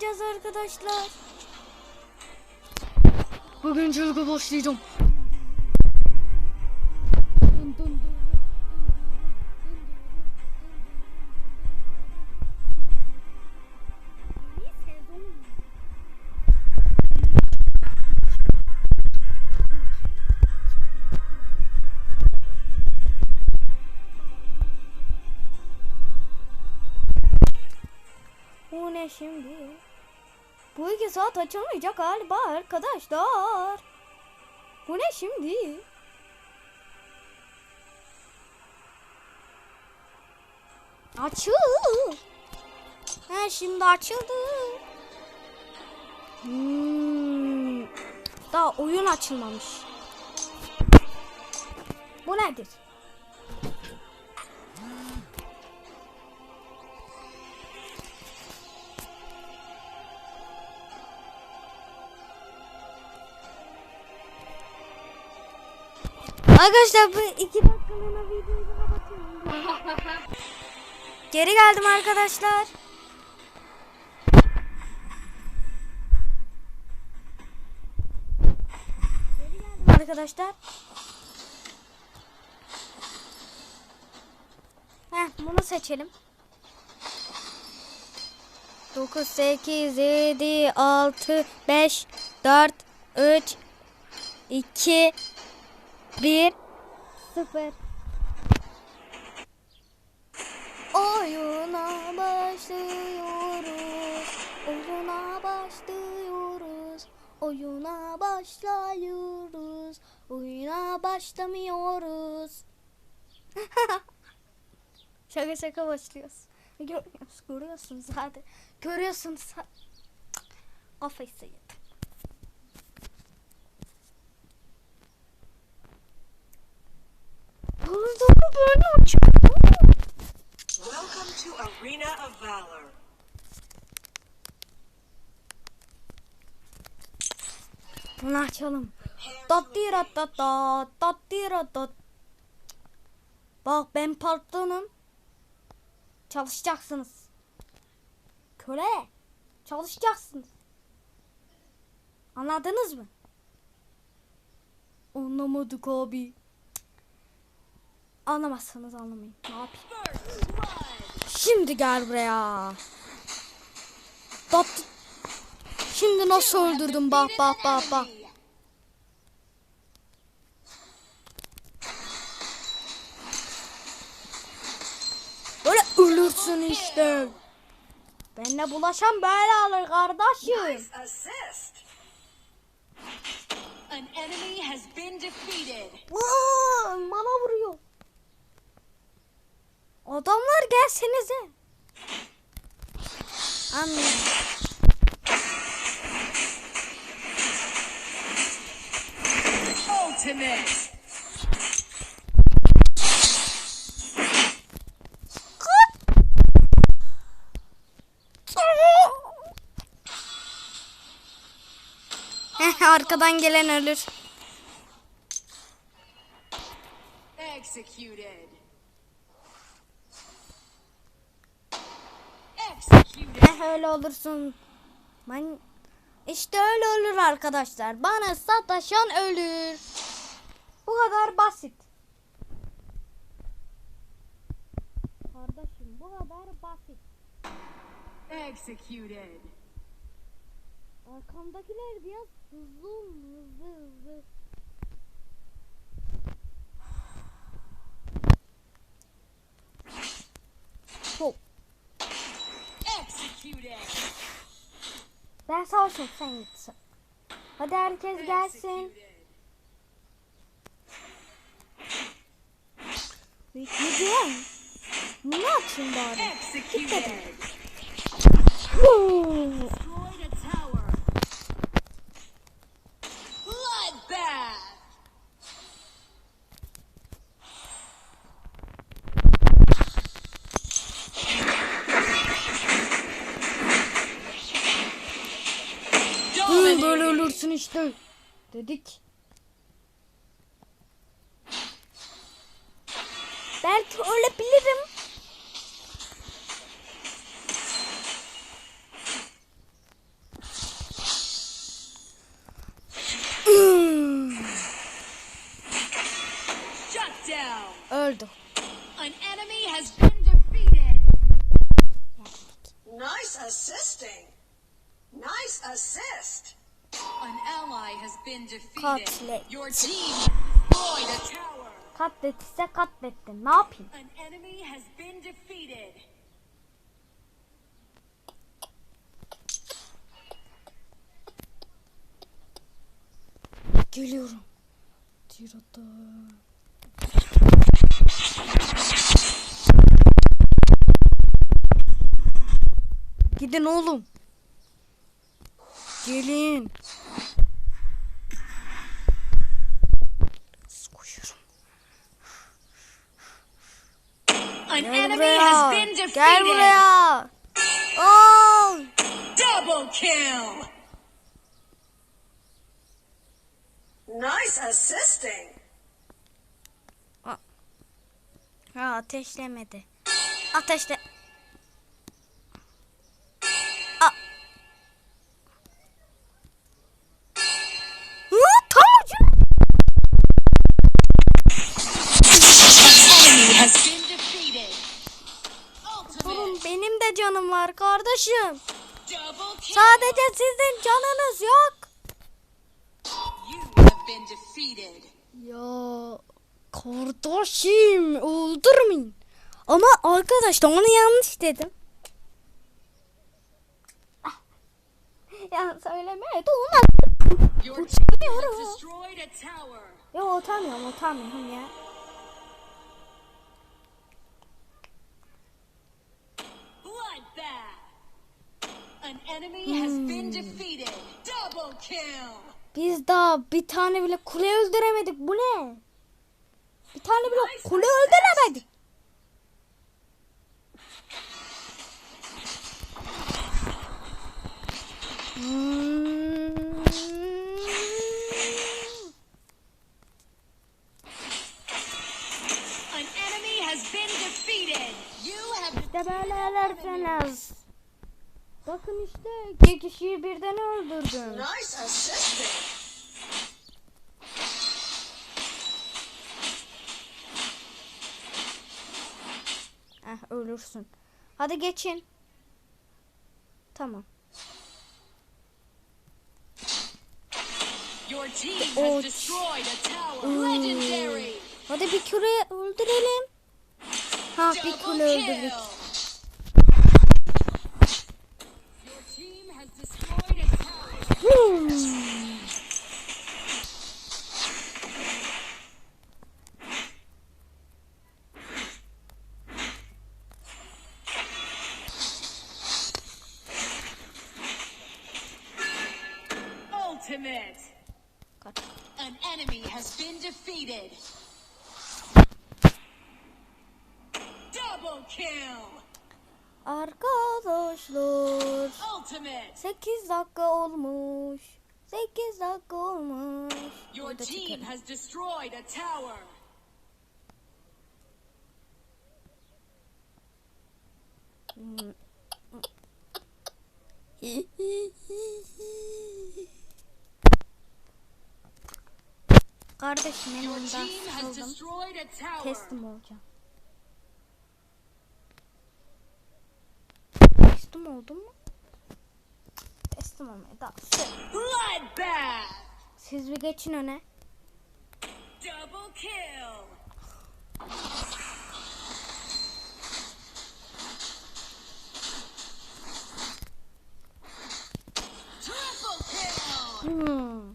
oynayacağız arkadaşlar. Bugün çılgı başlayacağım. Bu ne şimdi? Bu iki saat açılmayacak galiba arkadaşlar. Bu ne şimdi? Açıl. He şimdi açıldı. Hmm. Daha oyun açılmamış. Bu nedir? Arkadaşlar bu iki dakikalığına videoyu kapatıyorum. Geri geldim arkadaşlar. Geri geldim arkadaşlar. Heh, bunu seçelim. 9, 8, 7, 6, 5, 4, 3, 2, 1, 0. Oyuna başlıyoruz. Oyuna başlıyoruz. Oyuna başlıyoruz. Oyuna başlamıyoruz. şaka şaka başlıyoruz. Görüyorsunuz, görüyorsunuz zaten. Görüyorsunuz. Kafayı yedim. Arena of Valor. Bunu açalım. Tattira tatta tattira tat. Bak ben patronum. Çalışacaksınız. Köle. Çalışacaksınız. Anladınız mı? Anlamadık abi. Anlamazsanız anlamayın. Ne yapayım? Şimdi gel buraya. Tat. Şimdi nasıl öldürdüm bak bak bak bak. Böyle ölürsün işte. Benimle bulaşan böyle alır kardeşim. An enemy has been defeated. Bana vuruyor. Adamlar gelsenize. Anlıyorum. Ultimate. Arkadan gelen ölür. Executed. Executed. Heh, öyle olursun. Ben işte öyle olur arkadaşlar. Bana sataşan ölür. Bu kadar basit. Kardeşim bu kadar basit. Executed. Arkamdakiler biraz hızlı hızlı hızlı. Hop. Executed. Ben savaşım sen gitsin. Hadi herkes gelsin. Ne diyorsun? Bunu açayım bari. Huu. Destroyed a tower. Bloodbath. Hı, böyle Dominated. ölürsün işte. Dedik. Belki ölebilirim. Assist. An ally has been defeated. Katlet. Tower. Katlettirse katlettin. Ne yapayım? An enemy has been defeated. Geliyorum. Tirata. Gidin oğlum. Gelin. An Gel enemy buraya. has been defeated. Gel buraya. Aa! Double kill. Nice assisting. Ha ateşlemedi. Ateşle. Kill. Sadece sizin canınız yok. Ya kardeşim öldürmeyin. Ama arkadaşlar onu yanlış dedim. Ya söylemeye de olmaz. Tower. Ya utanmıyorum utanmıyorum ya. Bloodbath. An enemy has been defeated. Double kill. Biz daha bir tane bile kule öldüremedik. Bu ne? Bir tane bile kule öldüremedik. Hmm. An enemy has been defeated. You have İşte böyle ederseniz. Bakın işte iki kişiyi birden öldürdüm. Nice assisting. Eh ölürsün. Hadi geçin. Tamam. Legendary. Hadi bir küre öldürelim. Ha bir kill. öldürdük. Your team has destroyed a tower. Hmm. Ultimate. Kaç. An enemy has been defeated. Double kill. Arkadaşlar. Ultimate. 8 dakika olmuş. 8 dakika olmuş. Your team has destroyed a tower. Kardeşim ben Your ondan sıkıldım. Teslim olacağım. Teslim oldum mu? Teslim olmaya daha. Siz bir geçin öne. Double kill. Triple kill. Hmm.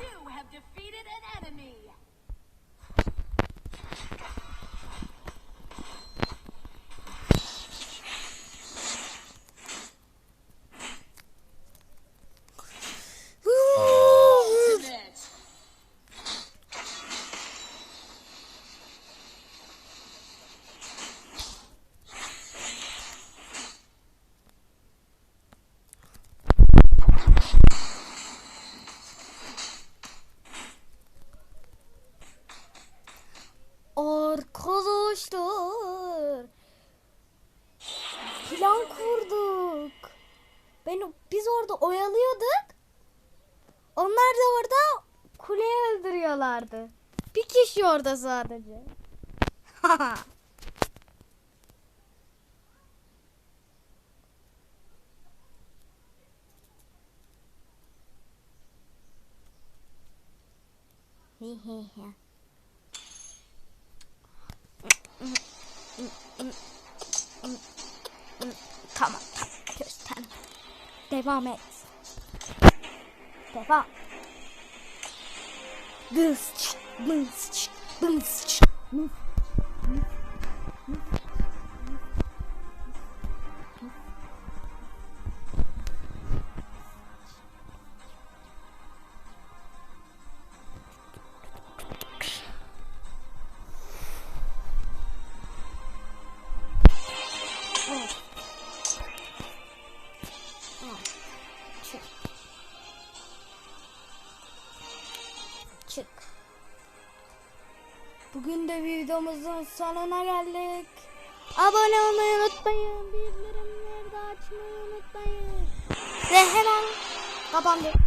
You have defeated an enemy. Ultimate. Arkadaşlar. Plan kurduk. Ben, biz orada oyalıyorduk. Onlar da orada kuleyi öldürüyorlardı. Bir kişi orada sadece. tamam tamam göster. Devam et. Devam. Bınz çık, bınz çık, Çık. Çık. Bugün de videomuzun sonuna geldik. Abone olmayı unutmayın. Bildirimleri de açmayı unutmayın. Ve hemen kapandı.